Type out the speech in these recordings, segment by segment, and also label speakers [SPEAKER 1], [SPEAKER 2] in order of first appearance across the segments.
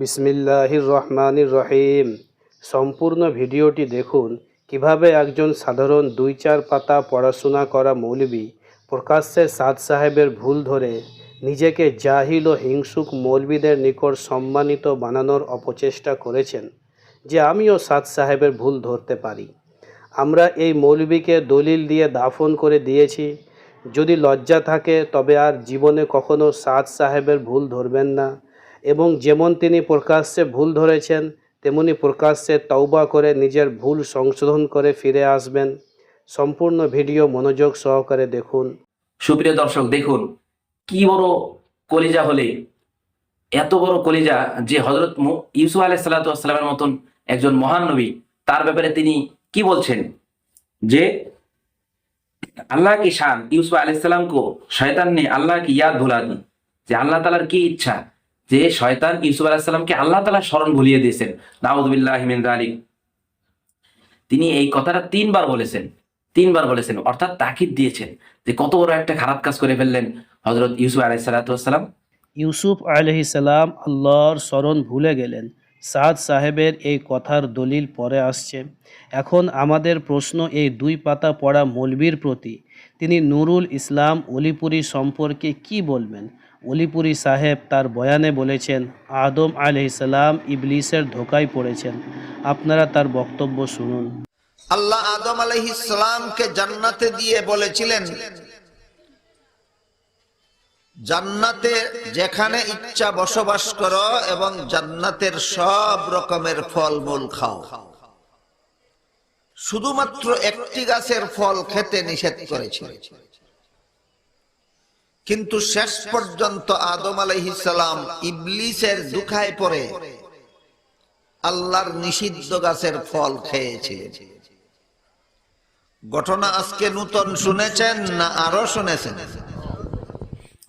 [SPEAKER 1] বিসমিল্লাহির রহমানির রহিম। সম্পূর্ণ ভিডিওটি দেখুন। কীভাবে একজন সাধারণ দুই চার পাতা পড়াশোনা করা মৌলবি প্রকাশ্যে সাদ সাহেবের ভুল ধরে নিজেকে জাহিল ও হিংসুক মৌলবিদের নিকট সম্মানিত বানানোর অপচেষ্টা করেছেন যে আমিও সাদ সাহেবের ভুল ধরতে পারি। আমরা এই মৌলবীকে দলিল দিয়ে দাফন করে দিয়েছি। যদি লজ্জা থাকে, তবে আর জীবনে কখনো সাদ সাহেবের ভুল ধরবেন না। এবং যেমন তিনি প্রকাশ্যে ভুল ধরেছেন, তেমনি প্রকাশ্যে তওবা করে নিজের ভুল সংশোধন করে ফিরে আসবেন। সম্পূর্ণ ভিডিও মনোযোগ সহকারে দেখুন।
[SPEAKER 2] সুপ্রিয় দর্শক, দেখুন, কি বড় কলিজা হলে, এত বড় কলিজা যে হজরত ইউসুফ আলাহ সাল্লামের মতন একজন মহান নবী, তার ব্যাপারে তিনি কি বলছেন? যে, আল্লাহ কি শান? ইউসুফ আলাইসাল্লাম কো শয়তান নে আল্লাহ কি ইয়াদ ভুলা যে আল্লাহ তালার কি ইচ্ছা? যে শয়তান ইউসুফ আলাহিসাল্লামকে আল্লাহ তালা স্মরণ ভুলিয়ে দিয়েছেন। নাউদুবিল্লাহ মিন আলী তিনি এই কথাটা তিনবার বলেছেন। তিনবার বলেছেন। অর্থাৎ তাকিদ দিয়েছেন যে কত বড় একটা খারাপ কাজ করে ফেললেন হজরত ইউসুফ আলাইসালাম
[SPEAKER 1] ইউসুফ আলহি সালাম আল্লাহর স্মরণ ভুলে গেলেন। সাদ সাহেবের এই কথার দলিল পরে আসছে। এখন আমাদের প্রশ্ন এই দুই পাতা পড়া মৌলবীর প্রতি। তিনি নুরুল ইসলাম অলিপুরি সম্পর্কে কি বলবেন? অলিপুরি সাহেব তার বয়ানে বলেছেন, আদম আলহিসাল্লাম ইবলিসের ধোকায় পড়েছেন। আপনারা তার বক্তব্য শুনুন।
[SPEAKER 3] আল্লাহ আদম আলহিসামকে জান্নাতে দিয়ে বলেছিলেন, জান্নাতে যেখানে ইচ্ছা বসবাস করো এবং জান্নাতের সব রকমের ফলমূল খাও। শুধুমাত্র একটি গাছের ফল খেতে নিষেধ করেছিল কিন্তু শেষ পর্যন্ত আদম আলহিসাম ইবলিসের দুখায় পড়ে। আল্লাহর নিষিদ্ধ গাছের ফল খেয়েছিলেন ঘটনা আজকে নূতন শুনেছেন না আরও শুনেছেন?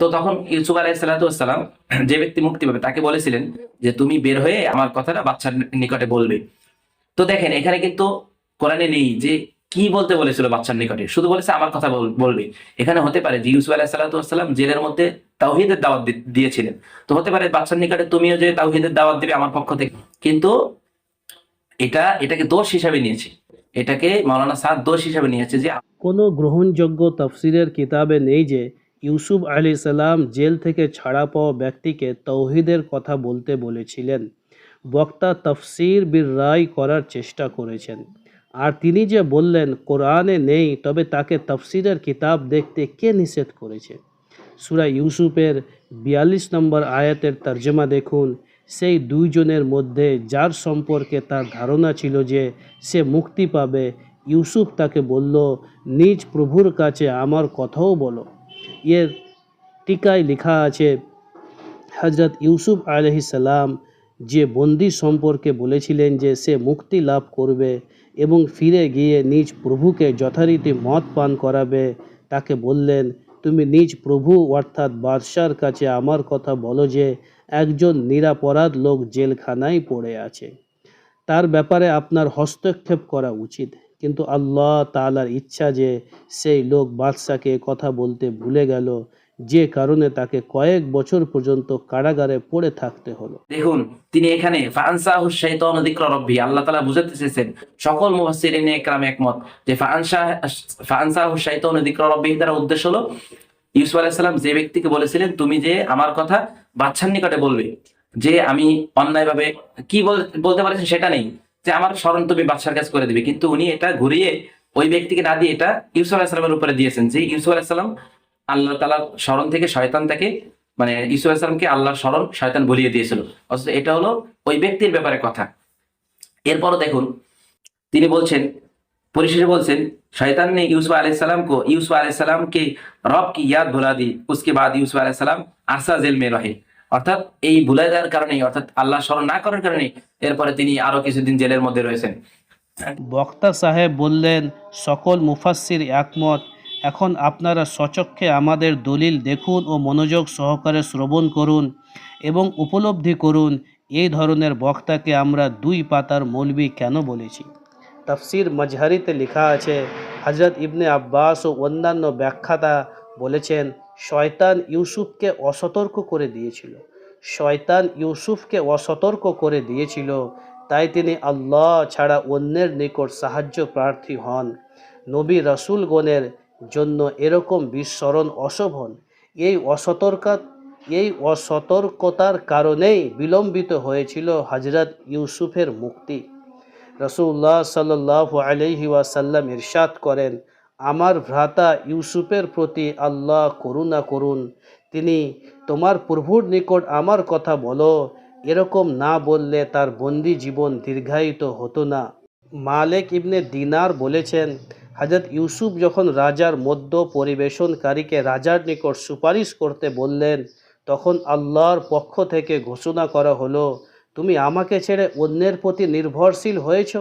[SPEAKER 2] তো তখন ইউসুফ আলাইসালাম যে ব্যক্তি মুক্তি পাবে তাকে বলেছিলেন যে তুমি বের হয়ে আমার কথাটা বাচ্চার নিকটে বলবে। তো দেখেন, এখানে কিন্তু কোরআনে নেই যে কি বলতে বলেছিল বাচ্চার নিকটে? শুধু বলেছে, আমার কথা বল- বলবে। এখানে হতে পারে যে ইউসুফ আলাহিসাল্লাম জেলের মধ্যে তাওহিদের দাওয়াত দিয়েছিলেন। তো হতে পারে বাচ্চার নিকটে তুমিও যে তাওহিদের দাওয়াত দিবে আমার পক্ষ থেকে। কিন্তু এটা, এটাকে দোষ হিসাবে নিয়েছে। এটাকে মাওলানা সাদ দোষ হিসাবে নিয়েছে যে
[SPEAKER 1] কোনো গ্রহণযোগ্য তফসিরের কিতাবে নেই যে ইউসুফ আলী সালাম জেল থেকে ছাড়া পাওয়া ব্যক্তিকে তৌহিদের কথা বলতে বলেছিলেন। বক্তা তফসির বীর রায় করার চেষ্টা করেছেন। আর তিনি যে বললেন, কোরআনে নেই, তবে তাকে তফসিরের কিতাব দেখতে কে নিষেধ করেছে? সুরা ইউসুফের বিয়াল্লিশ নম্বর আয়াতের তর্জমা দেখুন, সেই দুইজনের মধ্যে যার সম্পর্কে তার ধারণা ছিল যে সে মুক্তি পাবে, ইউসুফ তাকে বলল, নিজ প্রভুর কাছে আমার কথাও বলো। এর টিকায় লেখা আছে হজরত ইউসুফ আলহি সালাম যে বন্দি সম্পর্কে বলেছিলেন যে সে মুক্তি লাভ করবে এবং ফিরে গিয়ে নিজ প্রভুকে যথারীতি মদ পান করাবে। তাকে বললেন, তুমি নিজ প্রভু অর্থাৎ বাদশার কাছে আমার কথা বলো যে, একজন নিরাপরাধ লোক জেলখানায় পড়ে আছে। তার ব্যাপারে আপনার হস্তক্ষেপ করা উচিত। কিন্তু আল্লাহ তাআলার ইচ্ছা যে, সেই লোক বাদশাকে কথা বলতে ভুলে গেল। যে কারণে তাকে কয়েক বছর পর্যন্ত কারাগারে পড়ে থাকতে হলো।
[SPEAKER 2] দেখুন, তিনি এখানে ফানসাহু শাইতান যিকর রব্বি, আল্লাহ তাআলা বুঝাতে চেয়েছেন, সকল মুফাসসিরিন একরাম একমত যে ফানসা ফানসাহু শাইতান যিকর রব্বি দ্বারা উদ্দেশ্য হলো, ইউসুফ আলাইহিস যে ব্যক্তিকে বলেছিলেন, তুমি যে আমার কথা বাচ্চার নিকটে বলবে, যে আমি অন্যায়ভাবে কি বলতে পারেছেন সেটা নেই, যে আমার স্মরণ তুমি বাচ্চার কাছে করে দিবে। কিন্তু উনি এটা ঘুরিয়ে ওই ব্যক্তিকে না দিয়ে এটা ইউসুফ আলাইহিস সালামের উপরে দিয়েছেন, যে ইউসুফ আলাইহিস সালাম আল্লাহ তাআলার স্মরণ থেকে শয়তান তাকে মানে ইসু আলাইসালামকে আল্লাহর স্মরণ শয়তান ভুলিয়ে দিয়েছিল অথচ এটা হলো ওই ব্যক্তির ব্যাপারে কথা এরপরও দেখুন তিনি বলছেন পরিশেষে বলছেন শয়তান ने यूसुफ अलैहिस्सलाम को यूसुफ अलैहिस्सलाम के रब की याद भुला दी उसके बाद यूसुफ अलैहिस्सलाम আরসা জেল মে রহে অর্থাৎ এই ভুলে দেওয়ার কারণে অর্থাৎ আল্লাহ স্মরণ না করার কারণে এরপরে তিনি আরো কিছুদিন জেলের মধ্যে রয়েছেন
[SPEAKER 1] বক্তা সাহেব বললেন সকল মুফাসসির একমত এখন আপনারা সচক্ষে আমাদের দলিল দেখুন ও মনোযোগ সহকারে শ্রবণ করুন এবং উপলব্ধি করুন, এই ধরনের বক্তাকে আমরা দুই পাতার মৌলবি কেন বলেছি? তফসির মজহারিতে লেখা আছে হজরত ইবনে আব্বাস ও অন্যান্য ব্যাখ্যাতা বলেছেন, শয়তান ইউসুফকে অসতর্ক করে দিয়েছিল। শয়তান ইউসুফকে অসতর্ক করে দিয়েছিল, তাই তিনি আল্লাহ ছাড়া অন্যের নিকট সাহায্য প্রার্থী হন। নবী রাসূলগণের জন্য এরকম বিস্মরণ অশোভন। এই অসতর্কা এই অসতর্কতার কারণেই বিলম্বিত হয়েছিল হজরত ইউসুফের মুক্তি। রসুল্লাহ সাল্লাহ আলহি ওয়াসাল্লাম ইরশাদ করেন, আমার ভ্রাতা ইউসুফের প্রতি আল্লাহ করুণা করুন। তিনি তোমার প্রভুর নিকট আমার কথা বলো। এরকম না বললে তার বন্দি জীবন দীর্ঘায়িত হতো না। মালেক ইবনে দিনার বলেছেন হজরত ইউসুফ যখন রাজার মধ্য পরিবেশনকারীকে রাজার নিকট সুপারিশ করতে বললেন, তখন আল্লাহর পক্ষ থেকে ঘোষণা করা হলো, তুমি আমাকে ছেড়ে অন্যের প্রতি নির্ভরশীল হয়েছ?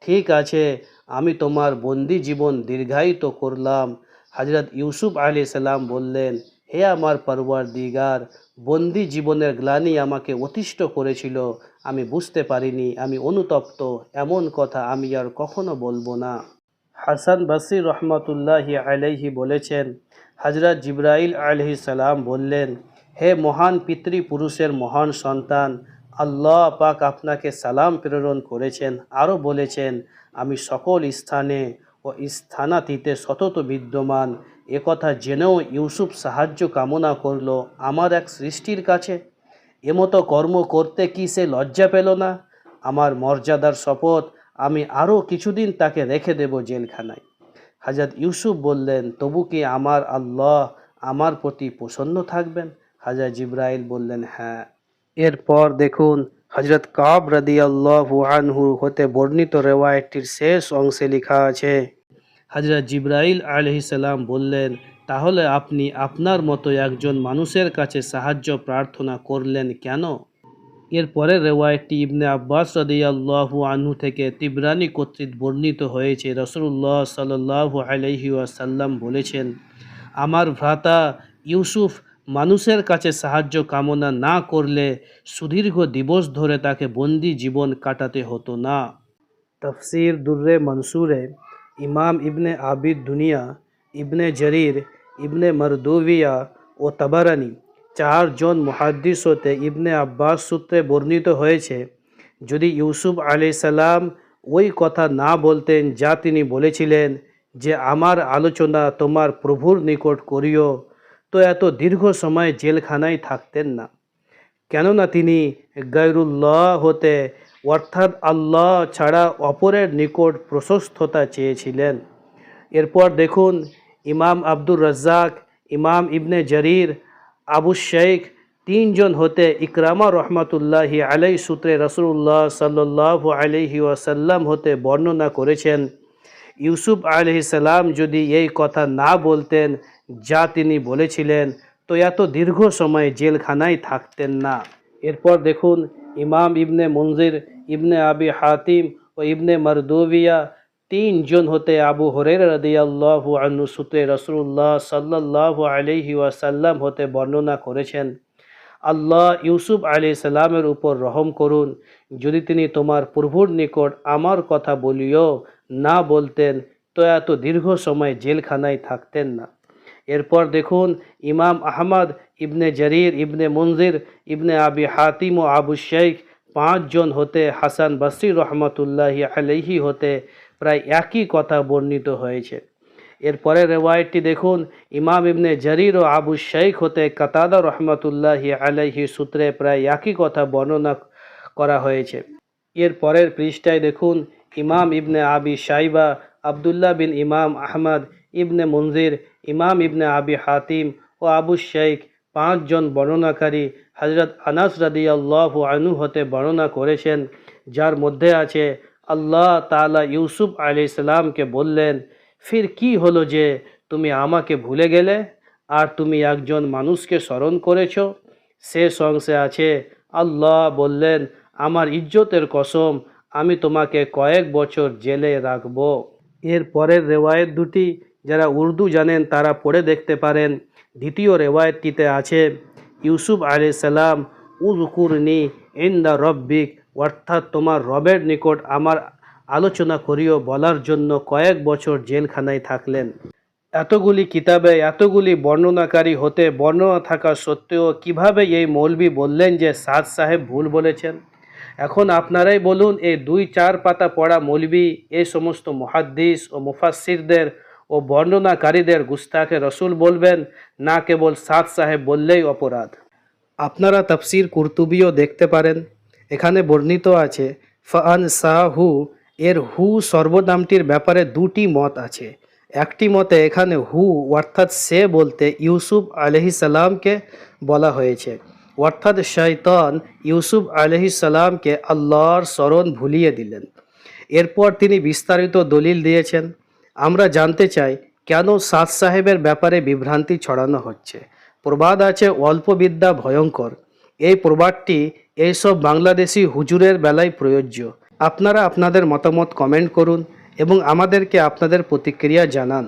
[SPEAKER 1] ঠিক আছে, আমি তোমার বন্দি জীবন দীর্ঘায়িত করলাম। হজরত ইউসুফ আলী সাল্লাম বললেন, হে আমার পরওয়ার দিগার বন্দি জীবনের গ্লানি আমাকে অতিষ্ঠ করেছিল, আমি বুঝতে পারিনি, আমি অনুতপ্ত, এমন কথা আমি আর কখনো বলব না। হাসান বাসির রহমতুল্লাহ আলাইহি বলেছেন হজরত জিব্রাইল আলহি সালাম বললেন, হে মহান পিতৃপুরুষের মহান সন্তান, আল্লাহ পাক আপনাকে সালাম প্রেরণ করেছেন আরও বলেছেন, আমি সকল স্থানে ও স্থানাতীতে সতত বিদ্যমান একথা জেনেও ইউসুফ সাহায্য কামনা করল আমার এক সৃষ্টির কাছে। এমতো কর্ম করতে কি সে লজ্জা পেল না? আমার মর্যাদার শপথ আমি আরও কিছুদিন তাকে রেখে দেব জেলখানায়। হাজরত ইউসুফ বললেন, তবু কি আমার আল্লাহ আমার প্রতি প্রসন্ন থাকবেন? হাজরত জিব্রাইল বললেন হ্যাঁ। এরপর দেখুন, হজরত কাব রদি আল্লাহ আনহু হতে বর্ণিত রেওয়ায়তটির শেষ অংশে লেখা আছে, হজরত জিব্রাইল আলহিসাল্লাম বললেন, তাহলে আপনি আপনার মতো একজন মানুষের কাছে সাহায্য প্রার্থনা করলেন কেন? এরপরের রেওয়ায়তটি ইবনে আব্বাস রদিয়াল্লাহু আনহু থেকে তিবরানি কর্তৃক বর্ণিত হয়েছে। রসুল্লাহ সাল্লাহ আলহি ওয়াসাল্লাম বলেছেন, আমার ভ্রাতা ইউসুফ মানুষের কাছে সাহায্য কামনা না করলে সুদীর্ঘ দিবস ধরে তাকে বন্দি জীবন কাটাতে হতো না। তফসির দুর্রে মনসুরে ইমাম ইবনে আবিদ দুনিয়া, ইবনে জরির, ইবনে মরদুভিয়া ও তাবারানি চারজন মহাদ্দিস হতে ইবনে আব্বাস সূত্রে বর্ণিত হয়েছে, যদি ইউসুফ আলি সালাম ওই কথা না বলতেন যা তিনি বলেছিলেন যে, আমার আলোচনা তোমার প্রভুর নিকট করিও, তো এত দীর্ঘ সময় জেলখানায় থাকতেন না। কেননা তিনি গৈরুল্লাহ হতে অর্থাৎ আল্লাহ ছাড়া অপরের নিকট প্রশস্ততা চেয়েছিলেন। এরপর দেখুন, ইমাম আব্দুর রাজ্জাক, ইমাম ইবনে জরির আবু শেখ তিনজন হতে ইকরামা রহমাতুল্লাহি আলাই সূত্রে রসুল্লাহ সাল্লাহ আলহি ওয়াসাল্লাম হতে বর্ণনা করেছেন, ইউসুফ সালাম যদি এই কথা না বলতেন, যা তিনি বলেছিলেন, তো এত দীর্ঘ সময় জেলখানায় থাকতেন না। এরপর দেখুন, ইমাম ইবনে মঞ্জির ইবনে আবি হাতিম ও ইবনে মরদুবিয়া তিনজন হতে আবু হরের রদিয়াল্লাহু আনু রসুল্লাহ সাল্লাহ আলহি ওয়াসাল্লাম হতে বর্ণনা করেছেন, আল্লাহ ইউসুফ আলি সাল্লামের উপর রহম করুন। যদি তিনি তোমার প্রভুর নিকট আমার কথা বলিও না বলতেন, তো এত দীর্ঘ সময় জেলখানায় থাকতেন না। এরপর দেখুন, ইমাম আহমদ ইবনে জরির, ইবনে মঞ্জির ইবনে আবি হাতিম ও আবু শেখ পাঁচজন হতে হাসান বসির রহমতুল্লাহি আলহি হতে প্রায় একই কথা বর্ণিত হয়েছে। এরপরে রেওয়ায়তটি দেখুন, ইমাম ইবনে জরির ও আবু শেখ হতে কাতাদা রহমতুল্লাহি আলাইহি সূত্রে প্রায় একই কথা বর্ণনা করা হয়েছে। এর পরের পৃষ্ঠায় দেখুন, ইমাম ইবনে আবি সাইবা আবদুল্লাহ বিন ইমাম আহমদ, ইবনে মঞ্জির ইমাম ইবনে আবি হাতিম ও আবু শেখ পাঁচজন বর্ণনাকারী হজরত আনাস রাদিয়াল্লাহু আনু হতে বর্ণনা করেছেন, যার মধ্যে আছে আল্লাহ তাআলা ইউসুফ আলি সালামকে বললেন, ফির কি হলো যে তুমি আমাকে ভুলে গেলে? আর তুমি একজন মানুষকে স্মরণ করেছ? সে সংসে আছে, আল্লাহ বললেন, আমার ইজ্জতের কসম, আমি তোমাকে কয়েক বছর জেলে রাখব। এর পরের রেওয়ায়ত দুটি, যারা উর্দু জানেন তারা পড়ে দেখতে পারেন। দ্বিতীয় রেওয়ায়তটিতে আছে, ইউসুফ আলি সালাম উজকুরনি ইন্দা রব্বিক অর্থাৎ তোমার রবের নিকট আমার আলোচনা করিও, বলার জন্য কয়েক বছর জেলখানায় থাকলেন। এতগুলি কিতাবে, এতগুলি বর্ণনাকারী হতে বর্ণনা থাকা সত্ত্বেও কীভাবে এই মৌলবি বললেন যে সাদ সাহেব ভুল বলেছেন? এখন আপনারাই বলুন, এই দুই চার পাতা পড়া মৌলবি এই সমস্ত মহাদ্দিস ও মুফাসিরদের ও বর্ণনাকারীদের গুস্তাকে রসুল বলবেন, না কেবল সাদ সাহেব বললেই অপরাধ। আপনারা তাফসির কুর্তুবিও দেখতে পারেন। এখানে বর্ণিত আছে ফান সাহু এর হু সর্বনামটির ব্যাপারে দুটি মত আছে। একটি মতে এখানে হু অর্থাৎ সে বলতে ইউসুফ সালামকে বলা হয়েছে। অর্থাৎ শয়তান ইউসুফ সালামকে আল্লাহর স্মরণ ভুলিয়ে দিলেন। এরপর তিনি বিস্তারিত দলিল দিয়েছেন। আমরা জানতে চাই, কেন সাদ সাহেবের ব্যাপারে বিভ্রান্তি ছড়ানো হচ্ছে? প্রবাদ আছে, অল্প বিদ্যা ভয়ঙ্কর। এই প্রবাদটি এইসব বাংলাদেশি হুজুরের বেলায় প্রযোজ্য। আপনারা আপনাদের মতামত কমেন্ট করুন এবং আমাদেরকে আপনাদের প্রতিক্রিয়া জানান।